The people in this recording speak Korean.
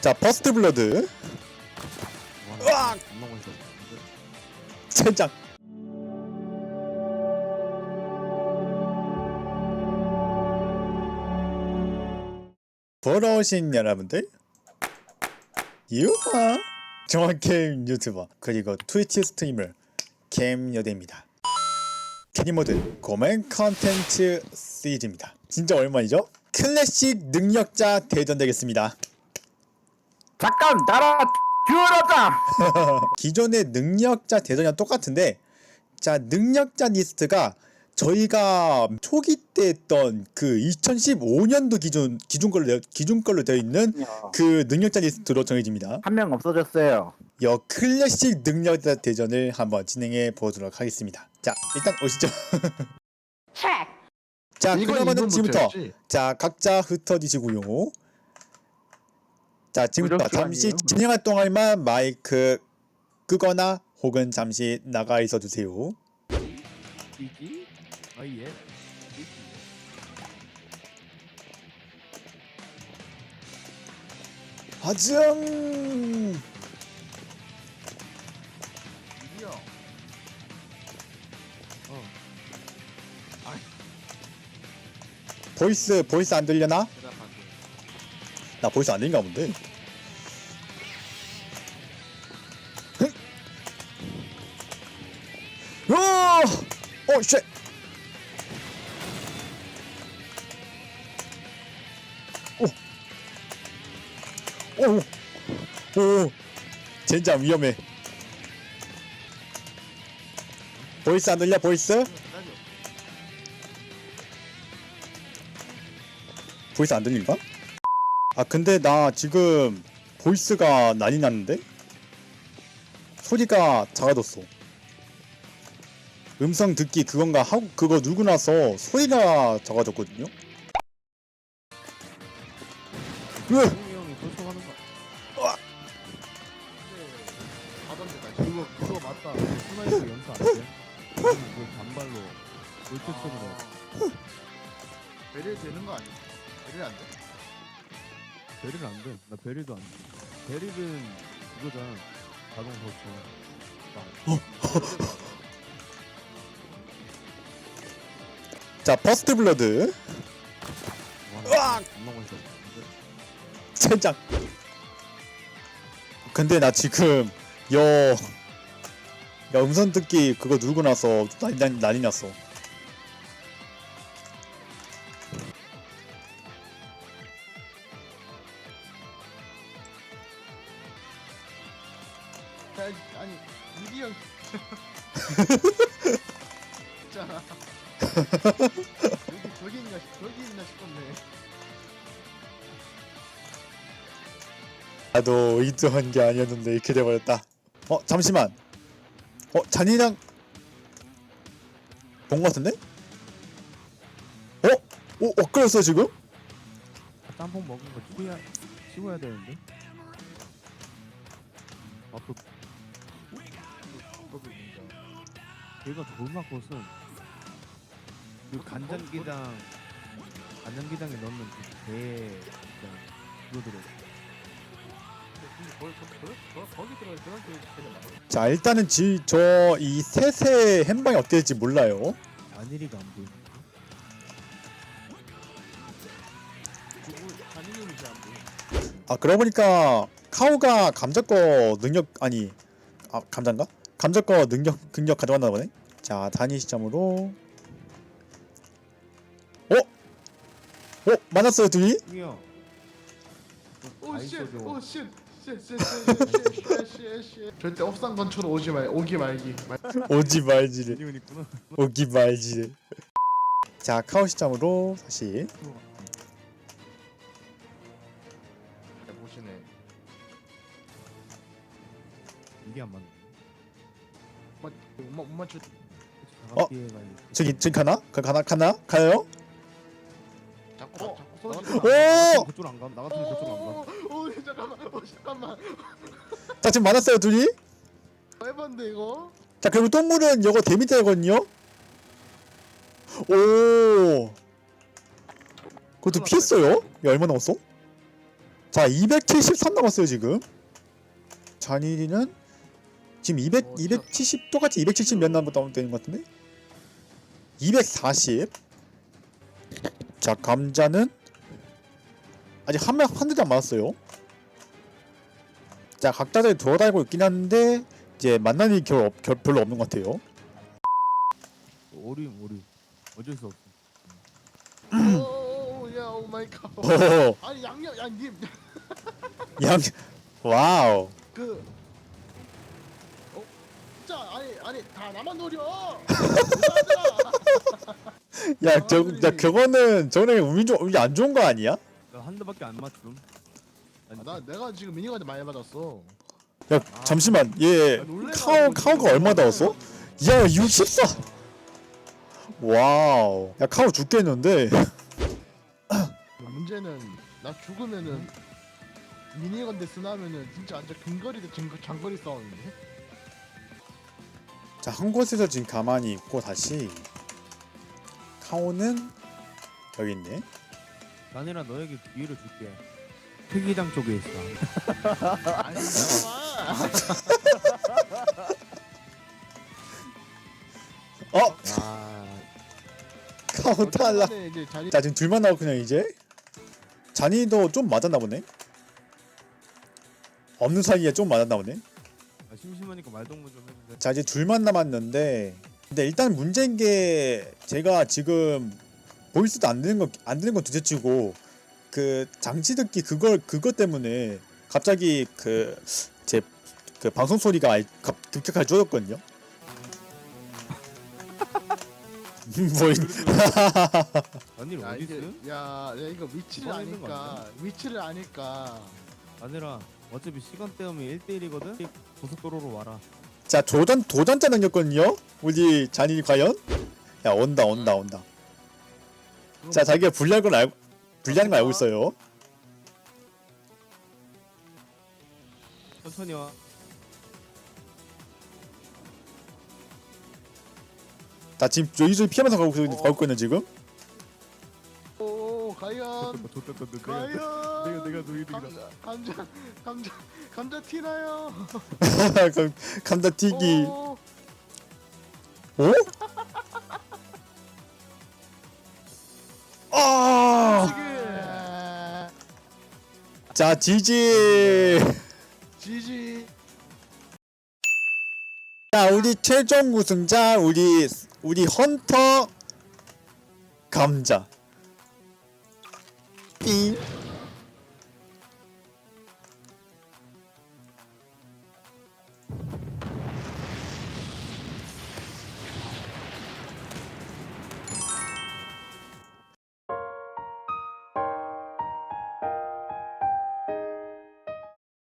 자 퍼스트 블러드. 으악! 젠장 보러 오신 여러분들 유하 정확 게임 유튜버 그리고 트위치 스트리머 캠여대입니다 캐리모드 고멘 컨텐츠 시리즈입니다 진짜 얼마이죠? 클래식 능력자 대전 되겠습니다 잠깐 나라 듀얼하자. 기존의 능력자 대전이랑 똑같은데 자 능력자 리스트가 저희가 초기 때 했던 그 2015년도 기준 기준 걸로 되어- 기준 걸로 되어 있는 그 능력자 리스트로 정해집니다. 한 명 없어졌어요. 여 클래식 능력자 대전을 한번 진행해 보도록 하겠습니다. 자 일단 오시죠. 자 그러면은 지금부터 자 각자 흩어지시고요. 자 지금부터 잠시 시간이에요. 진행할 동안만 마이크 끄거나 혹은 잠시 나가 있어 주세요. 이지? 아예. 하증 이요. 어. 보이스 보이스 안 들려나? 나 보이스 안 들린가 본데. 오! 오 쉣. 오. 오. 오. 젠장 위험해. 보이스 안 들려 보이스? 보이스 안 들릴까? 아 근데 나 지금 보이스가 난리 났는데? 소리가 작아졌어 음성 듣기 그건가 하고 그거 누르고 나서 소리가 작아졌거든요? 으! 스나이퍼 연사 안 돼? 그 단발로 물색 소리가 베릴 되는 거 아니야? 베릴 안 돼? 베릴 안 돼. 나 베릴도 안 돼. 베릴은 그거잖아. 자동 설정. 자 퍼스트 블러드 와. 겁나 멋있어. 젠장 근데 나 지금 여... 야 음성 듣기 그거 누르고 나서 난리, 난리, 난리 났어. 아니, 형. 있잖아. 여기 저기 있나 싶- 저기 있나 싶었네. 나도 의도한 게 아니었는데 이렇게 돼버렸다. 어 잠시만 어 잔이랑 본거 같은데? 어? 어? 엇갈렸어 지금? 짬뽕 먹은 거 치워야 치워야 되는데. 그것도 진짜 얘가 존나 컸어. 그 간장게장 간장게장에 넣는 그배 그냥 그거 들어. 자 일단은 저이 셋의 행방이 어떻게 될지 몰라요 안일이가 안 보이네. 아 그러고 보니까 카오가 감자거 능력 아니 아 감자인가? 감자거 능력 능력 가져갔나 보네 자 단위 시점으로 어? 어? 만났어요 둘이? 형이요. 오 쉣 오쉣 쉣쉣쉣쉣쉣쉣 절대 업상 건처로 오지 말 오기 말기 말- 오지 있구나. 오기 말지래 자 카오 시점으로 다시 야, 보시네 이게 안 맞네. 못, 못, 못 맞출 어? 저기 저기 가나? 가, 가나? 가나? 가요? 자꾸 어? 자꾸 오! 그쪽 안 가. 나 같으면 그쪽 안 가. 오, 오 잠깐만 오 잠깐만 자 지금 만났어요 둘이? 해봤는데 이거 자 그리고 똥물은 이거 데미지 되거든요 오 그것도 피했어요? 야 얼마 남았어? 자 273 남았어요 지금 잔일이는 지금 200, 어, 270 똑같이 270 몇 남았다 면 되는 것 같은데 240 자 감자는 아직 한 명 한 대도 안 맞았어요 자 각자들 돌아다니고 있긴 한데 이제 만날 일이 결, 없- 결, 별로 없는 것 같아요 오리 오리 어쩔 수 없어 오야 오 마이 갓. 오, 아니 양념 양님 양 와우 그. 어? 진짜 아니 아니 다 나만 노려. 야, 저, 야, 그거는 저는 운이 좀 운이 안 좋은 거 아니야? 나한 대밖에 안 맞춤 아니, 아, 나 내가 지금 미니가드 많이 받았어. 야, 잠시만, 얘 아, 놀래라. 카오 카오가 얼마 나왔어? 야, 64. 와우, 야 카오 죽겠는데. 문제는 나 죽으면은 미니건 데 쓰나면은 진짜 완전 근거리 대 장, 장거리 싸움인데. 자, 한 곳에서 지금 가만히 있고 다시 카오는 여기 있네. 아니라 너에게 기회를 줄게 특이장 쪽에 있어 아니 잠깐만. 어, 아. 어쨌든 이제 자리 자, 지금 둘만 그냥 이제 잔이도 좀 맞았나 보네. 없는 사이에 좀 맞았나 보네. 아, 심심하니까 말동무 좀 해주세요 자 이제 둘만 남았는데 근데 일단 문제인 게 제가 지금 보이스도 안 되는 거안 되는 건 둘째치고 그 장치 듣기 그걸 그것 때문에 갑자기 그 제 그 방송 소리가 갑- 급격하게 줄어졌거든요. 뭐 아니 야 어디 이게 있음? 야, 야 이거 위치를 뭐 있는 거 아니까 위치를 아니까 아니라 어차피 시간 때우면 1대1이거든 고속도로로 와라 자 도전 도전자 능력거든요. 우리 잔이 과연? 야 온다 온다 온다. 자 자기가 불리한 걸 알고 불리한 걸 알고 있어요. 천천히 와 자 지금 여기저기 피하면서 가고 있- 어. 가고 있는 지금. 오 과연 좋겠다 내가 과연 내가 내가 노이득이다 감자 감자 감자 감자 티나요 감- 감자 튀기. 오, 어? 자 지지. 지지. 자 우리 최종 우승자 우리 우리 헌터 감자. 삥